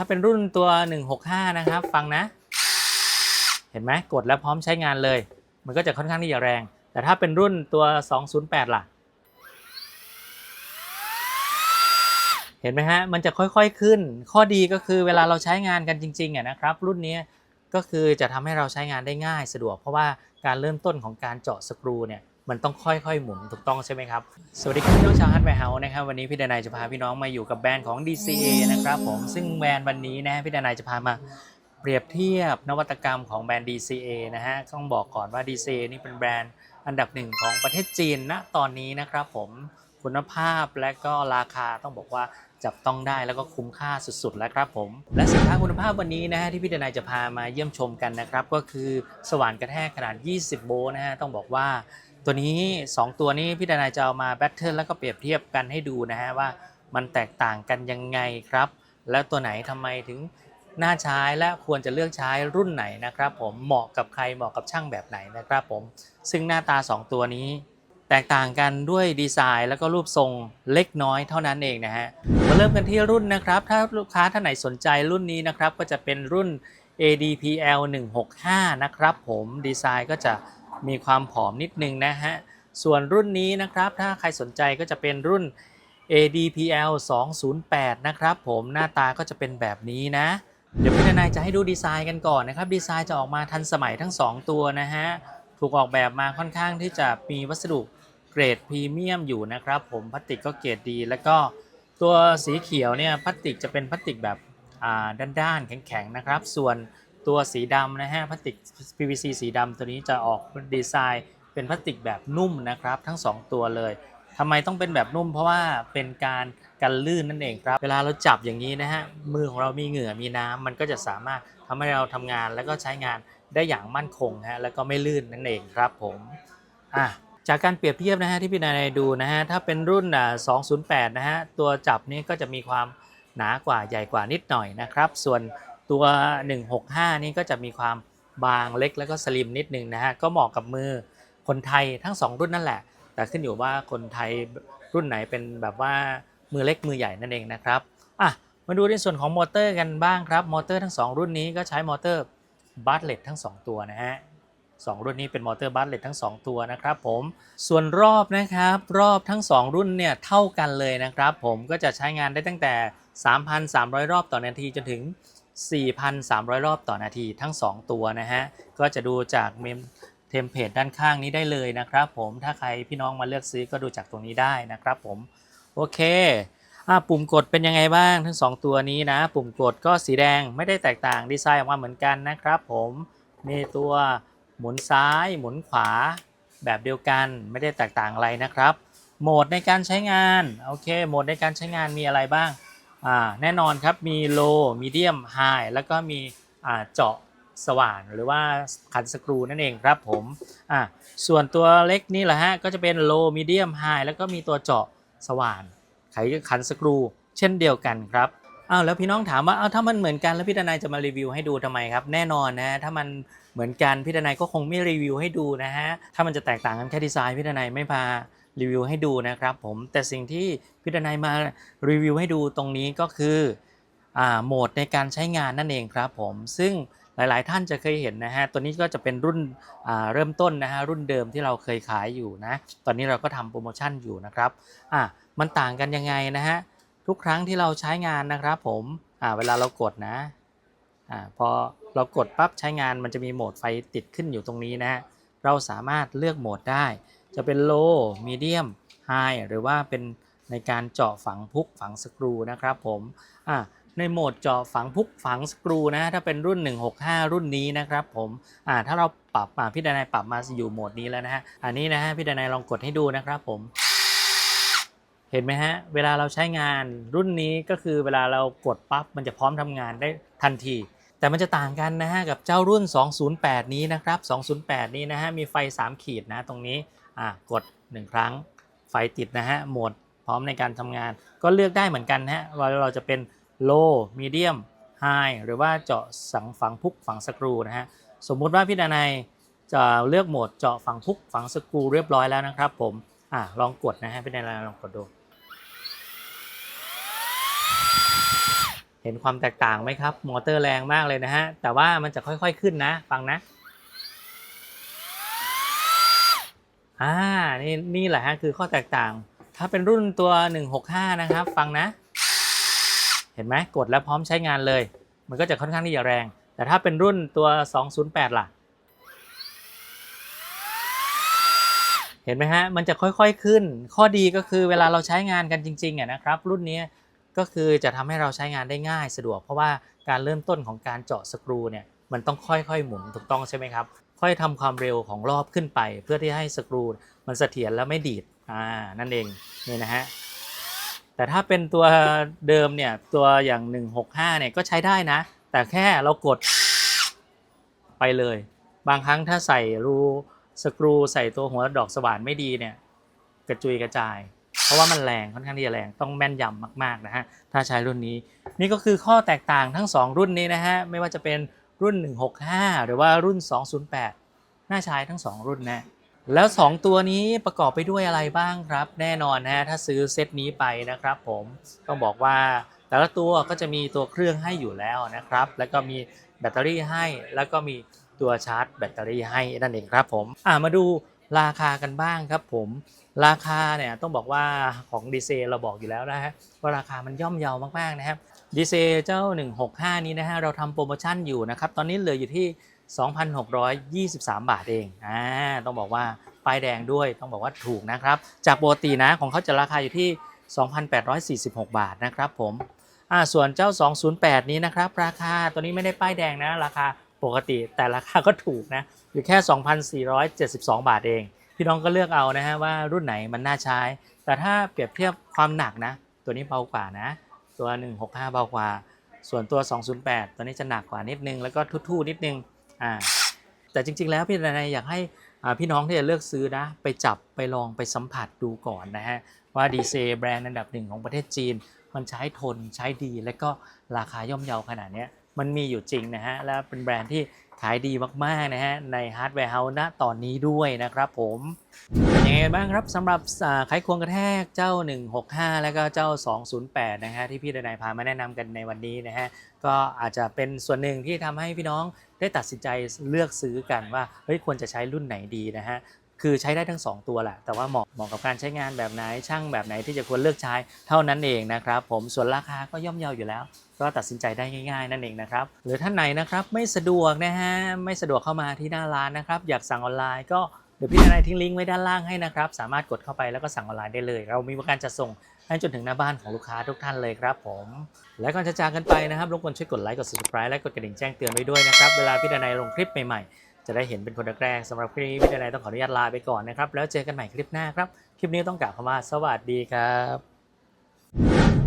ถ้าเป็นรุ่นตัว 165 นะครับ ฟังนะ เห็นไหมกดแล้วพร้อมใช้งานเลย มันก็จะค่อนข้างที่จะแรง แต่ถ้าเป็นรุ่นตัว 208 ล่ะ เห็นไหมฮะ มันจะค่อยๆขึ้น ข้อดีก็คือเวลาเราใช้งานกันจริงๆอะนะครับ รุ่นนี้ก็คือจะทำให้เราใช้งานได้ง่ายสะดวก เพราะว่าการเริ่มต้นของการเจาะสกรูเนี่ย มันต้องค่อยๆ หมุนถูกต้องใช่ไหมครับ สวัสดีครับพี่น้องชาวฮัตแวร์เฮาส์นะครับวันนี้พี่ดนายจะพาพี่น้องมาอยู่กับแบรนด์ของ DCA นะครับผมซึ่งแบรนด์วันนี้นะฮะพี่ดนายจะพามาเปรียบเทียบนวัตกรรมของแบรนด์ DCA นะฮะต้องบอกก่อนว่า DCA นี่เป็นแบรนด์อันดับหนึ่งของประเทศจีนณตอนนี้นะครับผมคุณภาพและก็ราคาต้องบอกว่าจับต้องได้แล้วก็คุ้มค่าสุดๆ แล้วครับผม และสินค้าคุณภาพวันนี้นะฮะที่พี่ดนายจะพามาเยี่ยมชมกันนะครับ ก็คือสว่านกระแทกขนาด 20 โวลต์นะฮะต้องบอกว่า ตัวนี้ 2 ตัวนี้พี่ดนายจะเอามาแบทเทิลแล้วก็เปรียบเทียบกันให้ดูนะฮะว่ามันแตกต่างกันยังไงครับ แล้วตัวไหนทำไมถึงน่าใช้และควรจะเลือกใช้รุ่นไหนนะครับผมเหมาะกับใครเหมาะกับช่างแบบไหนนะครับผมซึ่งหน้าตา 2 ตัวนี้ แตกต่างกันด้วยดีไซน์ แล้วก็รูปทรงเล็กน้อยเท่านั้นเองนะฮะมาเริ่มกันที่รุ่นนะครับ ถ้าลูกค้าท่านไหนสนใจรุ่นนี้นะครับก็จะเป็นรุ่น ADPL 165นะครับผมดีไซน์ก็จะ มีความผอมนิดนึงนะฮะ ส่วนรุ่นนี้นะครับถ้าใครสนใจก็จะเป็นรุ่น ADPL 208 นะครับผมหน้าตาก็จะเป็นแบบนี้นะ เดี๋ยวพี่นายจะให้ดูดีไซน์กันก่อนนะครับ ดีไซน์จะออกมาทันสมัยทั้ง 2 ตัวนะฮะ ถูกออกแบบมาค่อนข้างที่จะมีวัสดุเกรดพรีเมียมอยู่นะครับผมพลาสติกก็เกรดดี แล้วก็ตัวสีเขียวเนี่ยพลาสติกจะเป็นพลาสติกแบบด้านๆแข็งๆนะครับ ส่วน ตัวสีดำนะฮะพลาสติก PVC สีดำตัวนี้จะออกดีไซน์ เป็นพลาสติกแบบนุ่มนะครับ ทั้ง 2 ตัวเลยทำไมต้องเป็นแบบนุ่มเพราะว่าเป็นการกันลื่นนั่นเองครับ เวลาเราจับอย่างนี้นะฮะมือของเรามีเหงื่อมีน้ำมันก็จะสามารถทำให้เราทำงานแล้วก็ใช้งานได้อย่างมั่นคงฮะแล้วก็ไม่ลื่นนั่นเองครับผมอะจากการเปรียบเทียบนะฮะที่พี่นายดูนะฮะถ้าเป็นรุ่น 208 นะฮะตัวจับนี้ก็จะมีความหนากว่าใหญ่กว่านิดหน่อยนะครับ ส่วน ตัว 165 นี่ก็จะมีความบางเล็กแล้วก็สลิมนิดนึงนะฮะก็เหมาะกับมือคนไทยทั้ง 2 รุ่นนั่นแหละ แต่ขึ้นอยู่ว่าคนไทยรุ่นไหนเป็นแบบว่ามือเล็กมือใหญ่นั่นเองนะครับอะมาดูในส่วนของมอเตอร์กันบ้างครับมอเตอร์ทั้ง 2 รุ่นนี้ก็ใช้มอเตอร์บัตเลตทั้ง 2 ตัวนะฮะสองรุ่นนี้เป็นมอเตอร์บัตเลตทั้ง 2 ตัวนะครับผมส่วนรอบนะครับ รอบทั้ง 2 รุ่นเนี่ยเท่ากันเลยนะครับ ผมก็จะใช้งานได้ตั้งแต่ 3,300 รอบต่อนาทีจนถึง 4,300 รอบต่อนาทีทั้ง 2 ตัวนะฮะ ก็จะดูจากเมมเทมเพลตด้านข้างนี้ได้เลยนะครับผม ถ้าใครพี่น้องมาเลือกซื้อก็ดูจากตรงนี้ได้นะครับผม โอเคอะปุ่มกดเป็นยังไงบ้างทั้ง 2 ตัวนี้นะ ปุ่มกดก็สีแดงไม่ได้แตกต่างดีไซน์ออกมาเหมือนกันนะครับผมมีตัวหมุนซ้ายหมุนขวาแบบเดียวกันไม่ได้แตกต่างอะไรนะครับ โหมดในการใช้งาน โอเค โหมดในการใช้งานมีอะไรบ้าง อ่าแน่นอนครับมี low medium high แล้วก็มีอ่าเจาะสว่านหรือว่าขันสกรูนั่นเองครับผมอะส่วนตัวเล็กนี่แหละฮะก็จะเป็น low medium high แล้วก็มีตัวเจาะสว่านไขขันสกรู เช่นเดียวกันครับอ้าวแล้วพี่น้องถามว่าอ้าวถ้ามันเหมือนกันแล้วพี่ดนายจะมารีวิวให้ดูทำไมครับ แน่นอนนะถ้ามันเหมือนกันพี่ดนายก็คงไม่รีวิวให้ดูนะฮะถ้ามันจะแตกต่างกันแค่ดีไซน์พี่ดนายไม่พา รีวิวให้ดูนะครับผมแต่สิ่งที่พี่ดนามารีวิวให้ดูตรงนี้ก็คือโหมดในการใช้งานนั่นเองครับผมซึ่งหลาย ๆ ท่านจะเคยเห็นนะฮะ ตัวนี้ก็จะเป็นรุ่นเริ่มต้นนะฮะ รุ่นเดิมที่เราเคยขายอยู่นะ ตอนนี้เราก็ทำโปรโมชั่นอยู่นะครับอะมันต่างกันยังไงนะฮะ ทุกครั้งที่เราใช้งานนะครับผมอ่าเวลาเรากดนะอ่าพอเรากดปั๊บใช้งานมันจะมีโหมดไฟติดขึ้นอยู่ตรงนี้นะฮะเราสามารถเลือกโหมดได้ จะเป็น low medium high หรือว่าเป็นในการเจาะฝังพุกฝังสกรูนะครับผมอะในโหมดเจาะฝังพุกฝังสกรูนะถ้าเป็นรุ่น 165 รุ่นนี้นะครับผมอ่าถ้าเราปรับมาพี่ดนายปรับมาอยู่โหมดนี้แล้วนะฮะอันนี้นะฮะพี่ดนายลองกดให้ดูนะครับผม เห็นไหมฮะเวลาเราใช้งานรุ่นนี้ก็คือเวลาเรากดปั๊บมันจะพร้อมทำงานได้ทันที แต่มันจะต่างกันนะฮะกับเจ้ารุ่น 208 นี้นะครับ 208 นี้นะฮะมีไฟ 3 ขีดนะตรงนี้ อ่ากด 1 ครั้งไฟติดนะฮะโหมดพร้อมในการทำงาน ก็เลือกได้เหมือนกันนะฮะว่าเราจะเป็น low medium high หรือว่าเจาะสังฝังพุกฝังสกรูนะฮะสมมุติว่าพี่ดานายจะเลือกโหมดเจาะฝังพุกฝังสกรูเรียบร้อยแล้วนะครับผมอะลองกดนะฮะพี่ดานายลองกดดู เห็นความแตกต่างไหมครับ มอเตอร์แรงมากเลยนะฮะแต่ว่ามันจะค่อยๆขึ้นนะฟังนะ อ่านี่นี่แหละฮะคือข้อแตกต่าง ถ้าเป็นรุ่นตัว 165 นะครับ ฟังนะ เห็นไหมกดแล้วพร้อมใช้งานเลย มันก็จะค่อนข้างที่จะแรง แต่ถ้าเป็นรุ่นตัว 208 ล่ะ เห็นไหมฮะ มันจะค่อยๆขึ้น ข้อดีก็คือเวลาเราใช้งานกันจริงๆอะนะครับ รุ่นนี้ก็คือจะทำให้เราใช้งานได้ง่ายสะดวก เพราะว่าการเริ่มต้นของการเจาะสกรูเนี่ยมันต้องค่อยๆ หมุนถูกต้องใช่ไหมครับ ค่อยทำความเร็วของรอบขึ้นไป เพื่อที่ให้สกรูมันเสถียรแล้วไม่ดีดอ่านั่นเองนี่นะฮะแต่ถ้าเป็นตัวเดิมเนี่ยตัวอย่าง 165เนี่ยก็ใช้ได้นะ แต่แค่เรากดไปเลย บางครั้งถ้าใส่รูสกรูใส่ตัวหัวดอกสว่านไม่ดีเนี่ยกระจุยกระจาย เพราะว่ามันแรงค่อนข้างที่จะแรงต้องแม่นยำมากๆนะฮะถ้าใช้รุ่นนี้ นี่ก็คือข้อแตกต่างทั้ง 2 รุ่นนี้นะฮะไม่ว่าจะเป็น รุ่น 165 หรือว่ารุ่น 208 น่าใช้ทั้ง 2 รุ่นนะ แล้ว 2 ตัวนี้ประกอบไปด้วยอะไรบ้างครับ แน่นอนนะถ้าซื้อเซตนี้ไปนะครับผมต้องบอกว่าแต่ละตัวก็จะมีตัวเครื่องให้อยู่แล้วนะครับ แล้วก็มีแบตเตอรี่ให้แล้วก็มีตัวชาร์จแบตเตอรี่ให้นั่นเองครับผม อ่ามาดู ราคากันบ้างครับผมราคาเนี่ยต้องบอกว่าของดีเซลเราบอกอยู่แล้วนะฮะว่าราคามันย่อมเยาวมากๆนะครับดีเซลเจ้า 165 นี้นะฮะเราทำโปรโมชั่นอยู่นะครับตอนนี้เหลืออยู่ที่ 2,623 บาทเองอ่าต้องบอกว่าป้ายแดงด้วยต้องบอกว่าถูกนะครับ จากปกตินะของเขาจะราคาอยู่ที่ 2,846 บาทนะครับผมอ่าส่วนเจ้า 208 นี้นะครับราคาตัวนี้ไม่ได้ป้ายแดงนะราคา ปกติแต่ราคาก็ถูกนะอยู่แค่ 2,472 บาทเอง พี่น้องก็เลือกเอานะฮะว่ารุ่นไหนมันน่าใช้ แต่ถ้าเปรียบเทียบความหนักนะ ตัวนี้เบากว่านะ ตัว 165 เบากว่า ส่วนตัว 208 ตัวนี้จะหนักกว่านิดนึงแล้วก็ทุ่ๆนิดนึงอ่าแต่จริงๆแล้วพี่นายอยากให้อ่าพี่น้องที่จะเลือกซื้อนะ ไปจับไปลองไปสัมผัสดูก่อนนะฮะว่าดีเซแบรนด์อันดับหนึ่งของประเทศจีน มันใช้ทนใช้ดีและก็ราคาย่อมเยาขนาดนี้ มันมีอยู่จริงนะฮะ และเป็นแบรนด์ที่ขายดีมากๆนะฮะ ในฮาร์ดแวร์เฮาส์ณตอนนี้ด้วยนะครับผมเป็นยังไงบ้างครับสำหรับอ่าไขควงกระแทกเจ้า 165 แล้วก็เจ้า 208 นะฮะที่พี่ดนายพามาแนะนำกันในวันนี้นะฮะ ก็อาจจะเป็นส่วนหนึ่งที่ทำให้พี่น้องได้ตัดสินใจเลือกซื้อกันว่าเฮ้ยควรจะใช้รุ่นไหนดีนะฮะคือใช้ได้ทั้ง 2 ตัวแหละ แต่ว่าเหมาะเหมาะกับการใช้งานแบบไหนช่างแบบไหนที่จะควรเลือกใช้เท่านั้นเองนะครับผมส่วนราคาก็ย่อมเยาอยู่แล้ว ก็ตัดสินใจได้ง่าย ๆ นั่นเองนะครับ หรือท่านไหนนะครับไม่สะดวกนะฮะไม่สะดวกเข้ามาที่หน้าร้านนะครับ อยากสั่งออนไลน์ก็เดี๋ยวพี่นายทิ้งลิงก์ไว้ด้านล่างให้นะครับ สามารถกดเข้าไปแล้วก็สั่งออนไลน์ได้เลย เรามีบริการจัดส่งให้จนถึงหน้าบ้านของลูกค้าทุกท่านเลยครับผม และก่อนจะจากกันไปนะครับรบกวนช่วยกดไลค์กด subscribe และกดกระดิ่งแจ้งเตือนไว้ด้วยนะครับ เวลาพี่ดนายลงคลิปใหม่ๆ จะได้เห็นเป็นคนแรกสำหรับคลิปนี้พี่ดนายต้องขออนุญาตลาไปก่อนนะครับ แล้วเจอกันใหม่คลิปหน้าครับ คลิปนี้ต้องกล่าวคำว่าสวัสดีครับ